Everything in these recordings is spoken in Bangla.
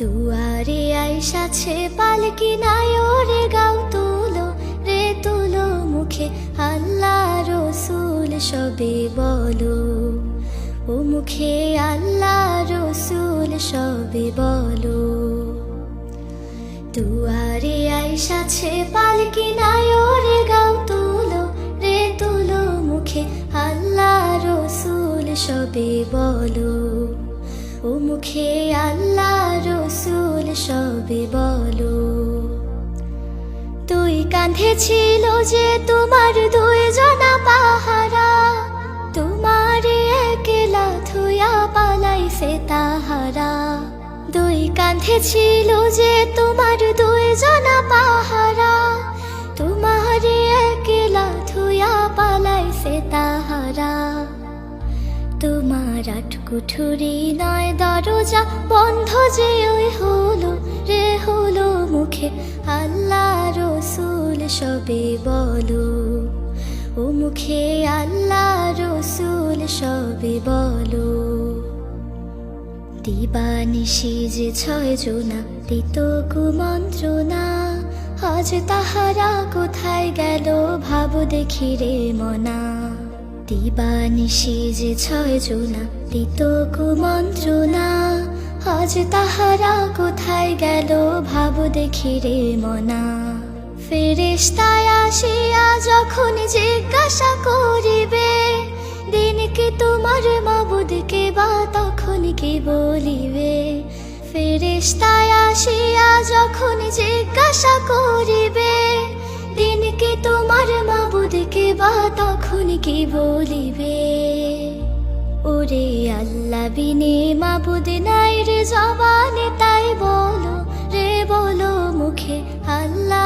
দুয়ারে আইসাছে পালকি নাই, ওরে গাও তুলো রে তুলো মুখে। আল্লাহ রসুল সবে বলো, ও মুখে আল্লাহ রসুল সবে বলো। দুয়ারে আইসাছে পালকি নাই, ওরে গাও তুলো রে তুলো মুখে। আল্লাহ রসুল সবে বলো, ও মুখে আল্লাহ তুই কাঁধে ছিল যে তোমার দুই জনা পাহারা, তোমার একলা থুয়া পালাইছে তাহারা। দুই কাঁধে ছিল যে তোমার দুই জনা পাহারা, তোমার একলা থুয়া পালাইছে তাহারা। তোমার আট কুঠুরি নয় দরজা বন্ধ যে ওই হলো, রে হলো মুখে আল্লাহ। সবে বলো, ও মুখে আল্লাহ রসুল সবে বলো। দিবানিশি যে ছয় জোনা, দিত কুমন্ত্রণা আজ তাহারা কোথায় গেল ভাব দেখি রে মনা। দিবানিশি যে ছয় জোনা, দিত কুমন্ত্রণা আজ তাহারা কোথায় গেল ভাব দেখি রে মনা। ফেরেশতায় আসিয়া যখন জিজ্ঞাসা করিবে, দিন কি তোমার মাবুদকে বা তখন কি বলিবে? ফেরেশতায় আসিয়া যখন জিজ্ঞাসা করিবে, দিন কি তোমার মাবুদকে বা তখন কি বলিবে? ওরে আল্লাহ, বিনে মাবুদ নাই রে জবানে, তাই বলো রে বলো মুখে, আল্লাহ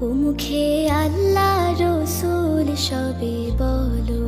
ও মুখে আল্লাহ রসুল সবে বলো